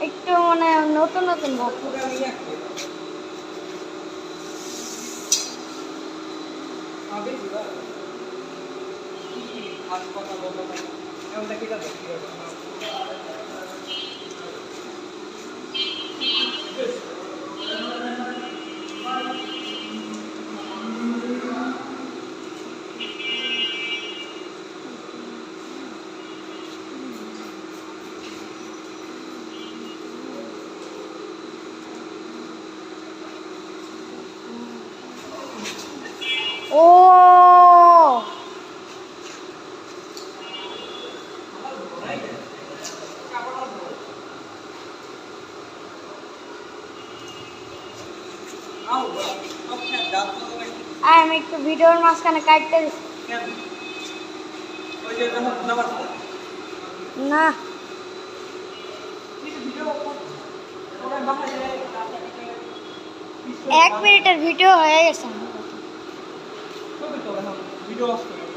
একটু মানে নতুন নতুন হাসপাতাল ও! আমি একটু ভিডিওর মাঝখানে কাটতে না। এক মিনিটের ভিডিও হয়ে গেছে। cuidadoso.